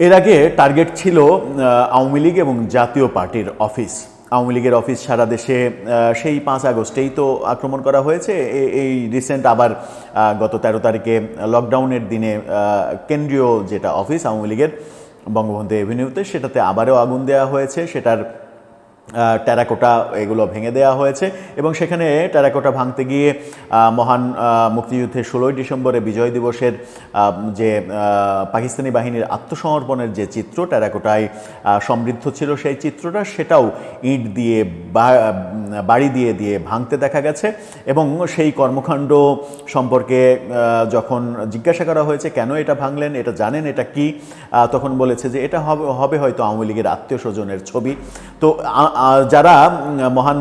এর আগে টার্গেট ছিল আওয়ামী লীগ এবং জাতীয় পার্টির অফিস। আওয়ামী লীগের অফিস সারা দেশে সেই পাঁচ আগস্টেই তো আক্রমণ করা হয়েছে। এই রিসেন্ট আবার গত তেরো তারিখে লকডাউনের দিনে কেন্দ্রীয় যেটা অফিস আওয়ামী লীগের বঙ্গবন্ধু এভিনিউতে সেটাতে আবারও আগুন দেওয়া হয়েছে। সেটার টেরাকোটা এগুলো ভেঙে দেওয়া হয়েছে এবং সেখানে টেরাকোটা ভাঙতে গিয়ে মহান মুক্তিযুদ্ধের ষোলোই ডিসেম্বরে বিজয় দিবসের যে পাকিস্তানি বাহিনীর আত্মসমর্পণের যে চিত্র টেরাকোটায় সমৃদ্ধ ছিল সেই চিত্রটা, সেটাও ইট দিয়ে বাড়ি দিয়ে দিয়ে ভাঙতে দেখা গেছে এবং সেই কর্মকাণ্ড সম্পর্কে যখন জিজ্ঞাসা করা হয়েছে, কেন এটা ভাঙলেন, এটা জানেন, এটা কি তখন বলেছে যে এটা হবে হয়তো আওয়ামী লীগের আত্মীয় স্বজনের ছবি। তো যারা মহান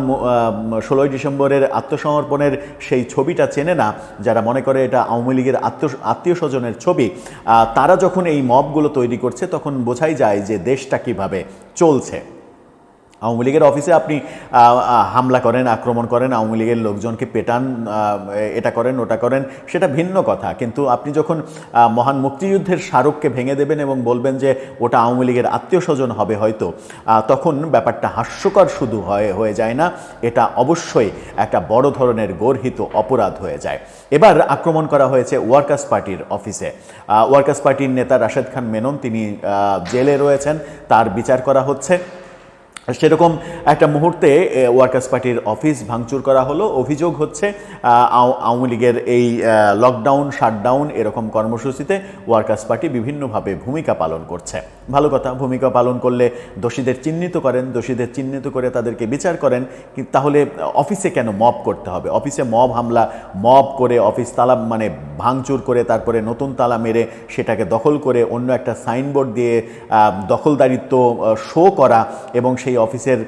ষোলোই ডিসেম্বরের আত্মসমর্পণের সেই ছবিটা চেনে না, যারা মনে করে এটা আওয়ামী লীগের আত্ম, আত্মীয় স্বজনের ছবি তারা যখন এই মবগুলো তৈরি করছে, তখন বোঝাই যায় যে দেশটা কীভাবে চলছে। আওয়ামী লীগের অফিসে আপনি হামলা করেন, আক্রমণ করেন, আওয়ামী লীগের লোকজনকে পেটান এটা করেন, ওটা করেন, সেটা ভিন্ন কথা। কিন্তু আপনি যখন মহান মুক্তিযুদ্ধের স্মারককে ভেঙে দেবেন এবং বলবেন যে ওটা আওয়ামী লীগের আত্মীয় স্বজন হবে হয়তো তখন ব্যাপারটা হাস্যকর শুধু হয়ে হয়ে যায় না। এটা অবশ্যই একটা বড় ধরনের গর্হিত অপরাধ হয়ে যায়। এবার আক্রমণ করা হয়েছে ওয়ার্কার্স পার্টির অফিসে। ওয়ার্কার্স পার্টির নেতা রাশেদ খান মেনন, তিনি জেলে রয়েছেন। তার বিচার করা হচ্ছে। সেরকম একটা মুহূর্তে ওয়ার্কার্স পার্টির অফিস ভাঙচুর করা হলো। অভিযোগ হচ্ছে আও- আওয়ামী লীগের এই লকডাউন শাটডাউন এরকম কর্মসূচিতে ওয়ার্কার্স পার্টি বিভিন্নভাবে ভূমিকা পালন করছে। ভালো কথা, ভূমিকা পালন করলে দোষীদের চিহ্নিত করেন, দোষীদের চিহ্নিত করে তাদেরকে বিচার করেন তাহলে অফিসে কেন মব করতে হবে? অফিসে মব হামলা মব করে অফিস তালা মানে ভাঙচুর করে তারপরে নতুন তালা মেরে সেটাকে দখল করে অন্য একটা সাইনবোর্ড দিয়ে দখলদারিত্ব শো করা এবং সেই অফিসের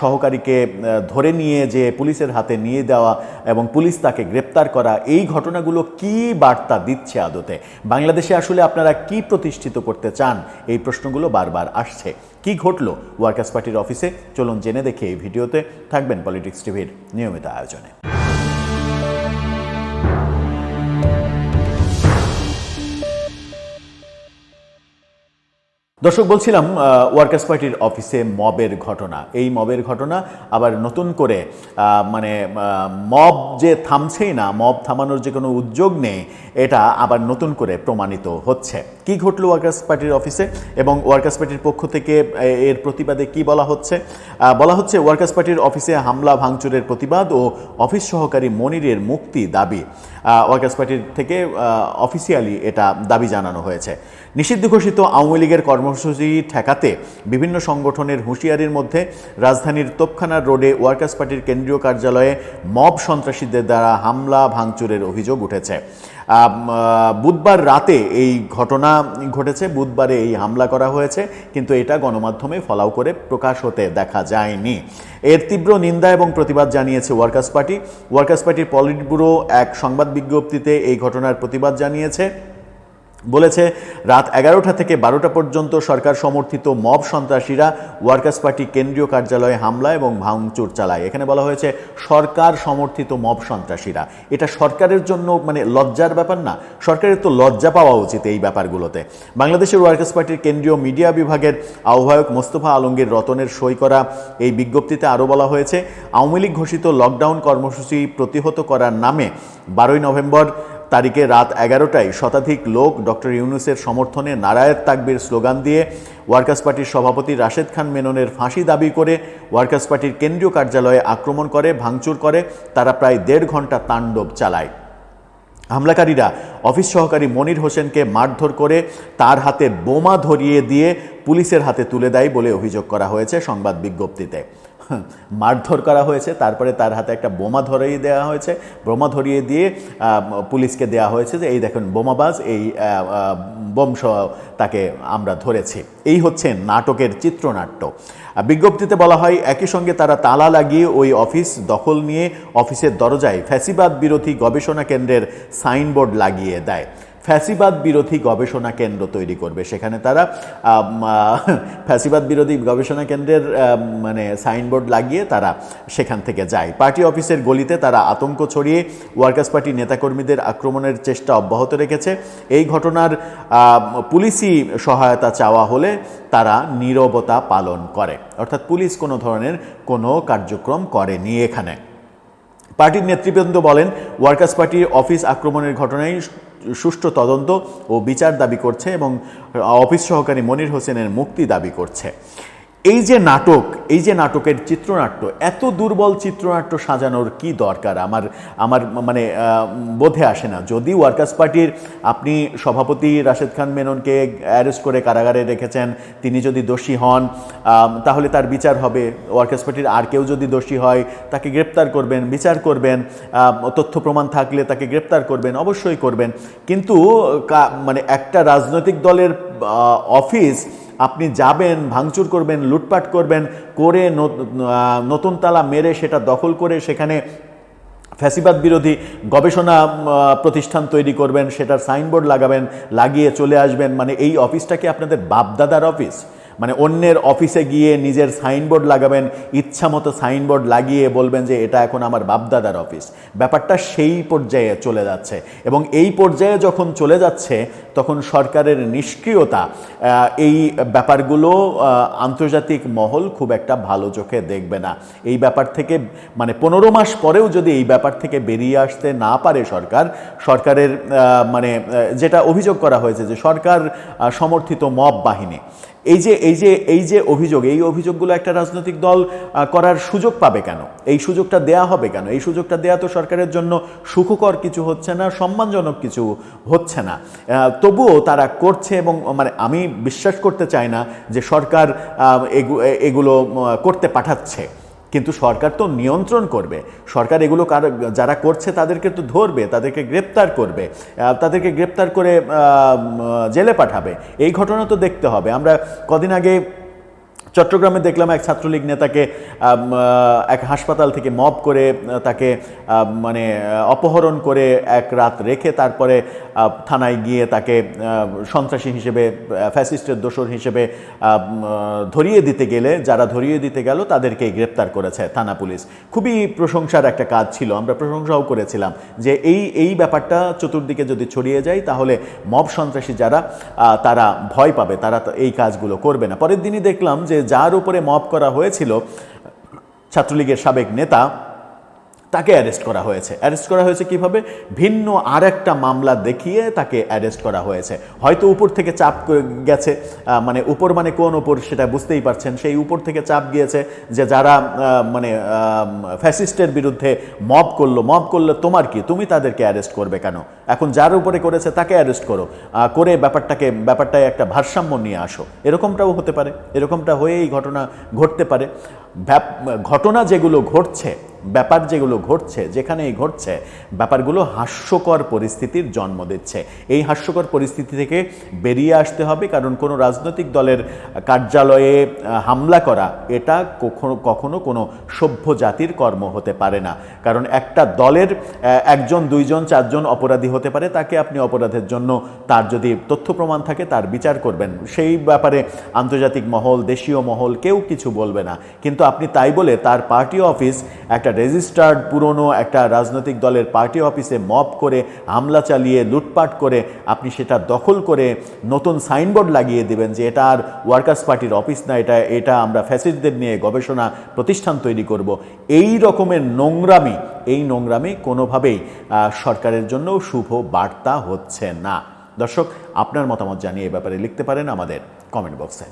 সহকারীকে ধরে নিয়ে যে পুলিশের হাতে নিয়ে দেওয়া এবং পুলিশ তাকে গ্রেপ্তার করা, এই ঘটনাগুলো কি বার্তা দিচ্ছে আদতে? বাংলাদেশে আসলে আপনারা কি প্রতিষ্ঠিত করতে চান? এই প্রশ্নগুলো বারবার আসছে। কি ঘটলো ওয়ার্কার্স পার্টির অফিসে? চলুন জেনে দেখে এই ভিডিওতে। থাকবেন পলিটিক্স টিভির নিয়মিত আয়োজনে। দর্শক, বলছিলাম ওয়ার্কার্স পার্টির অফিসে মবের ঘটনা। এই মবের ঘটনা আবার নতুন করে মানে মব যে থামছেই না, মব থামানোর যে কোনো উদ্যোগ নেই, এটা আবার নতুন করে প্রমাণিত হচ্ছে। কি ঘটলো ওয়ার্কার্স পার্টির অফিসে এবং ওয়ার্কার্স পার্টির পক্ষ থেকে এর প্রতিবাদে কি বলা হচ্ছে? বলা হচ্ছে ওয়ার্কার্স পার্টির অফিসে হামলা, ভাঙচুরের প্রতিবাদ ও অফিস সহকারী মনিরের মুক্তি দাবি। ওয়ার্কার্স পার্টির থেকে অফিসিয়ালি এটা দাবি জানানো হয়েছে। নিষিদ্ধ ঘোষিত আওয়ামী লীগের কর্মসূচি ঠেকাতে বিভিন্ন সংগঠনের হুঁশিয়ারির মধ্যে রাজধানীর তোপখানার রোডে ওয়ার্কার্স পার্টির কেন্দ্রীয় কার্যালয়ে মব সন্ত্রাসীদের দ্বারা হামলা, ভাঙচুরের অভিযোগ উঠেছে। বুধবার রাতে এই ঘটনা ঘটেছে। বুধবারে এই হামলা করা হয়েছে, কিন্তু এটা গণমাধ্যমে ফলাও করে প্রকাশ হতে দেখা যায়নি। এর তীব্র নিন্দা এবং প্রতিবাদ জানিয়েছে ওয়ার্কার্স পার্টি। ওয়ার্কার্স পার্টির পলিট ব্যুরো এক সংবাদ বিজ্ঞপ্তিতে এই ঘটনার প্রতিবাদ জানিয়েছে। বলেছে, রাত এগারোটা থেকে বারোটা পর্যন্ত সরকার সমর্থিত মব সন্ত্রাসীরা ওয়ার্কার্স পার্টি কেন্দ্রীয় কার্যালয়ে হামলা এবং ভাঙচুর চালায়। এখানে বলা হয়েছে, সরকার সমর্থিত মব সন্ত্রাসীরা। এটা সরকারের জন্য মানে লজ্জার ব্যাপার না, সরকারের তো লজ্জা পাওয়া উচিত এই ব্যাপারগুলোতে। বাংলাদেশের ওয়ার্কার্স পার্টির কেন্দ্রীয় মিডিয়া বিভাগের আহ্বায়ক মোস্তফা আলমগীর রতনের সই করা এই বিজ্ঞপ্তিতে আরও বলা হয়েছে, আওয়ামী লীগ ঘোষিত লকডাউন কর্মসূচি প্রতিহত করার নামে বারোই নভেম্বর তারিখে রাত এগারোটায় শতাধিক লোক ডক্টর ইউনুসের সমর্থনে নারায়ণ তাকবির স্লোগান দিয়ে ওয়ার্কার্স পার্টির সভাপতি রাশেদ খান মেননের ফাঁসি দাবি করে ওয়ার্কার্স পার্টির কেন্দ্রীয় কার্যালয়ে আক্রমণ করে, ভাঙচুর করে। তারা প্রায় দেড় ঘণ্টা তাণ্ডব চালায়। হামলাকারীরা অফিস সহকারী মনির হোসেনকে মারধর করে তার হাতে বোমা ধরিয়ে দিয়ে পুলিশের হাতে তুলে দেয় বলে অভিযোগ করা হয়েছে সংবাদ বিজ্ঞপ্তিতে। মারধর করা হয়েছে, তারপরে তার হাতে একটা বোমা ধরিয়ে দেওয়া হয়েছে। বোমা ধরিয়ে দিয়ে পুলিশকে দেওয়া হয়েছে যে, এই দেখুন, বোমাবাজ, এই সহ তাকে আমরা ধরেছি। এই হচ্ছে নাটকের চিত্রনাট্য। বিজ্ঞপ্তিতে বলা হয়, একই সঙ্গে তারা তালা লাগিয়ে ওই অফিস দখল নিয়ে অফিসের দরজায় ফ্যাসিবাদ বিরোধী গবেষণা কেন্দ্রের সাইনবোর্ড লাগিয়ে দেয়। ফ্যাসিবাদ বিরোধী গবেষণা কেন্দ্র তৈরি করবে। সেখানে তারা ফ্যাসিবাদ বিরোধী গবেষণা কেন্দ্রের মানে সাইনবোর্ড লাগিয়ে তারা সেখান থেকে যায়। পার্টি অফিসের গলিতে তারা আতঙ্ক ছড়িয়ে ওয়ার্কার্স পার্টি নেতাকর্মীদের আক্রমণের চেষ্টা অব্যাহত রেখেছে। এই ঘটনার পুলিশি সহায়তা চাওয়া হলে তারা নীরবতা পালন করে। অর্থাৎ পুলিশ কোনো ধরনের কোনো কার্যক্রম করেনি এখানে। পার্টির নেতৃবৃন্দ বলেন, ওয়ার্কার্স পার্টির অফিস আক্রমণের ঘটনায় সুষ্ঠু তদন্ত ও বিচার দাবি করছে এবং অফিস সহকারী মনির হোসেনের মুক্তি দাবি করছে। এই যে নাটক, এই যে নাটকের চিত্রনাট্য, এত দুর্বল চিত্রনাট্য সাজানোর কি দরকার? আমার আমার মানে বোধে আসে না। যদি ওয়ার্কার্স পার্টির আপনি সভাপতি রাশেদ খান মেননকে অ্যারেস্ট করে কারাগারে রেখেছেন, তিনি যদি দোষী হন তাহলে তার বিচার হবে। ওয়ার্কার্স পার্টির আর কেউ যদি দোষী হয়, তাকে গ্রেপ্তার করবেন, বিচার করবেন তথ্য প্রমাণ থাকলে তাকে গ্রেপ্তার করবেন, অবশ্যই করবেন। কিন্তু মানে একটা রাজনৈতিক দলের অফিস আপনি যাবেন, ভাঙচুর করবেন, লুটপাট করবেন, করে নতুন তালা মেরে সেটা দখল করে সেখানে ফ্যাসিবাদ বিরোধী গবেষণা প্রতিষ্ঠান তৈরি করবেন, সেটার সাইনবোর্ড লাগাবেন, লাগিয়ে চলে আসবেন। মানে এই অফিসটা কি আপনাদের বাপদাদার অফিস? মানে অন্যের অফিসে গিয়ে নিজের সাইনবোর্ড লাগাবেন ইচ্ছা মতো সাইনবোর্ড লাগিয়ে বলবেন যে এটা এখন আমার বাপদাদার অফিস। ব্যাপারটা সেই পর্যায়ে চলে যাচ্ছে এবং এই পর্যায়ে যখন চলে যাচ্ছে, তখন সরকারের নিষ্ক্রিয়তা এই ব্যাপারগুলো আন্তর্জাতিক মহল খুব একটা ভালো চোখে দেখবে না। এই ব্যাপার থেকে মানে পনেরো মাস পরেও যদি এই ব্যাপার থেকে বেরিয়ে আসতে না পারে সরকার, সরকারের মানে যেটা অভিযোগ করা হয়েছে যে সরকার সমর্থিত মব বাহিনী এই যে এই যে এই যে অভিযোগ, এই অভিযোগগুলো একটা রাজনৈতিক দল করার সুযোগ পাবে কেন? এই সুযোগটা দেয়া হবে কেন? এই সুযোগটা দেয়া তো সরকারের জন্য সুখকর কিছু হচ্ছে না, সম্মানজনক কিছু হচ্ছে না। তবুও তারা করছে এবং মানে আমি বিশ্বাস করতে চাই না যে সরকার এগু- এগুলো করতে পাঠাচ্ছে। কিন্তু সরকার তো নিয়ন্ত্রণ করবে। সরকার এগুলো কার- যারা করছে তাদেরকে তো ধরবে, তাদেরকে গ্রেপ্তার করবে তাদেরকে গ্রেপ্তার করে জেলে পাঠাবে। এই ঘটনা তো দেখতে হবে। আমরা কদিন আগে চট্টগ্রামে দেখলাম এক ছাত্রলীগ নেতাকে এক হাসপাতাল থেকে মব করে তাকে মানে অপহরণ করে এক রাত রেখে তারপরে থানায় গিয়ে তাকে সন্ত্রাসী হিসেবে ফ্যাসিস্টের দোষর হিসেবে ধরিয়ে দিতে গেলে, যারা ধরিয়ে দিতে গেল তাদেরকেই গ্রেপ্তার করেছে থানা পুলিশ। খুবই প্রশংসার একটা কাজ ছিল, আমরা প্রশংসাও করেছিলাম যে এই এই ব্যাপারটা চতুর্দিকে যদি ছড়িয়ে যায়, তাহলে মব সন্ত্রাসী যারা তারা ভয় পাবে, তারা এই কাজগুলো করবে না। পরের দিনই দেখলাম যে যার উপরে মফ করা হয়েছিল ছাত্রলীগের সাবেক নেতা তাকে অ্যারেস্ট করা হয়েছে। অ্যারেস্ট করা হয়েছে কীভাবে? ভিন্ন আর একটা মামলা দেখিয়ে তাকে অ্যারেস্ট করা হয়েছে। হয়তো উপর থেকে চাপ গেছে মানে উপর মানে কোন উপর সেটা বুঝতেই পারছেন। সেই উপর থেকে চাপ গিয়েছে যে যারা মানে ফ্যাসিস্টের বিরুদ্ধে মব করল। মব করলে তোমার কি? তুমি তাদেরকে অ্যারেস্ট করবে কেন? এখন যার উপরে করেছে তাকে অ্যারেস্ট করো। করে ব্যাপারটাকে, ব্যাপারটায় একটা ভারসাম্য নিয়ে আসো। এরকমটাও হতে পারে। এরকমটা হয়ে এই ঘটনা ঘটতে পারে। ঘটনা যেগুলো ঘটছে ব্যাপার যেগুলো ঘটছে, যেখানেই ঘটছে, ব্যাপারগুলো হাস্যকর পরিস্থিতির জন্ম দিচ্ছে। এই হাস্যকর পরিস্থিতি থেকে বেরিয়ে আসতে হবে, কারণ কোনো রাজনৈতিক দলের কার্যালয়ে হামলা করা, এটা কখনো কখনো কোনো সভ্য জাতির কর্ম হতে পারে না। কারণ একটা দলের একজন, দুইজন, চারজন অপরাধী হতে পারে, তাকে আপনি অপরাধের জন্য তার যদি তথ্য প্রমাণ থাকে, তার বিচার করবেন। সেই ব্যাপারে আন্তর্জাতিক মহল, দেশীয় মহল কেউ কিছু বলবে না। কিন্তু আপনি তাই বলে তার পার্টি অফিস একটা রেজিস্টার্ড পুরনো একটা রাজনৈতিক দলের পার্টি অফিসে মব করে হামলা চালিয়ে লুটপাট করে আপনি সেটা দখল করে নতুন সাইনবোর্ড লাগিয়ে দিবেন যে এটা আর ওয়ার্কার্স পার্টির অফিস না, এটা এটা আমরা ফ্যাসিস্টদের নিয়ে গবেষণা প্রতিষ্ঠান তৈরি করব। এই রকমের নোংরামি, এই নোংরামি কোনোভাবেই সরকারের জন্য শুভ বার্তা হচ্ছে না। দর্শক, আপনার মতামত জানিয়ে এ ব্যাপারে লিখতে পারেন আমাদের কমেন্ট বক্সে